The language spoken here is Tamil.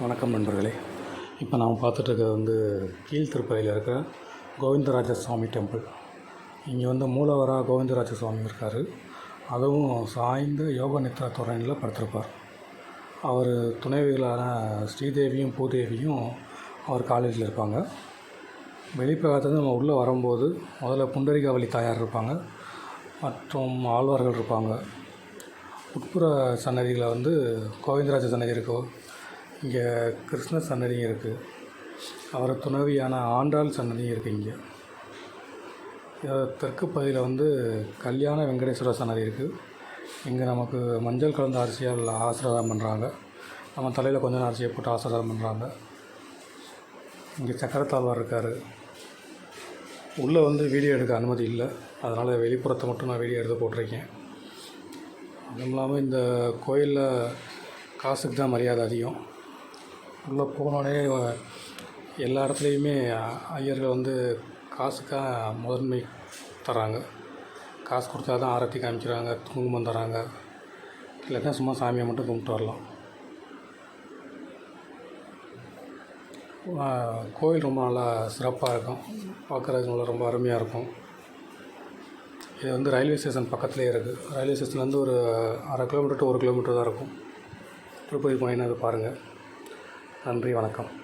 வணக்கம் நண்பர்களே. இப்போ நாம் பார்த்துட்ருக்கிறது வந்து கீழ்த்திருப்பதியில் இருக்கிற கோவிந்தராஜ சுவாமி டெம்பிள். இங்கே வந்து மூலவரா கோவிந்தராஜ சுவாமி இருக்கார். அதுவும் சாய்ந்த யோக நித்ரா துறையில் படுத்திருப்பார். அவர் துணைவிகளான ஸ்ரீதேவியும் பூதேவியும் அவர் காலேஜில் இருப்பாங்க. வெளிப்பிரகாரத்துலேருந்து நம்ம உள்ளே வரும்போது முதல்ல புண்டரிகாவளி தாயார் இருப்பாங்க. மற்றும் ஆழ்வார்கள் இருப்பாங்க. உட்புற சன்னதியில் வந்து கோவிந்தராஜ சன்னதி இருக்கும் இங்கே கிருஷ்ண சன்னதியும் இருக்குது அவரை துணைவியான ஆண்டாள் சன்னதியும் இருக்குது இங்கே. தெற்கு பகுதியில் வந்து கல்யாண வெங்கடேஸ்வரர் சன்னதி இருக்குது இங்கே நமக்கு மஞ்சள் கலந்த அரிசியால் ஆசீர்வாதம் பண்ணுறாங்க நம்ம தலையில் கொஞ்சம் அரிசியை போட்டு ஆசீர்வாதம் பண்ணுறாங்க இங்கே சக்கரத்தாழ்வார் இருக்கார். உள்ளே வந்து வீடியோ எடுக்க அனுமதி இல்லை. அதனால் வெளிப்புறத்தை மட்டும் நான் வீடியோ எடுத்து போட்டிருக்கேன். அதுவும் இல்லாமல் இந்த கோயிலில் காசுக்கு தான் மரியாதை அதிகம். உள்ளே போனோடனே எல்லா இடத்துலையுமே ஐயர்கள் வந்து காசுக்காக முதன்மை தராங்க. காசு கொடுத்தா தான் ஆரத்தி காமிக்கிறாங்க குங்குமம் தராங்க. இல்லைன்னா சும்மா சாமியை மட்டும் கும்பிட்டு வரலாம். கோயில் ரொம்ப நல்லா சிறப்பாக இருக்கும். பார்க்குறதுக்கு நல்லா ரொம்ப அருமையாக இருக்கும். இது வந்து ரயில்வே ஸ்டேஷன் பக்கத்துலேயே இருக்குது ரயில்வே ஸ்டேஷன்லேருந்து ஒரு அரை கிலோமீட்டர் டு ஒரு கிலோமீட்டர் தான் இருக்கும். திருப்பதி போயின்னு அது பாருங்கள் நன்றி வணக்கம்.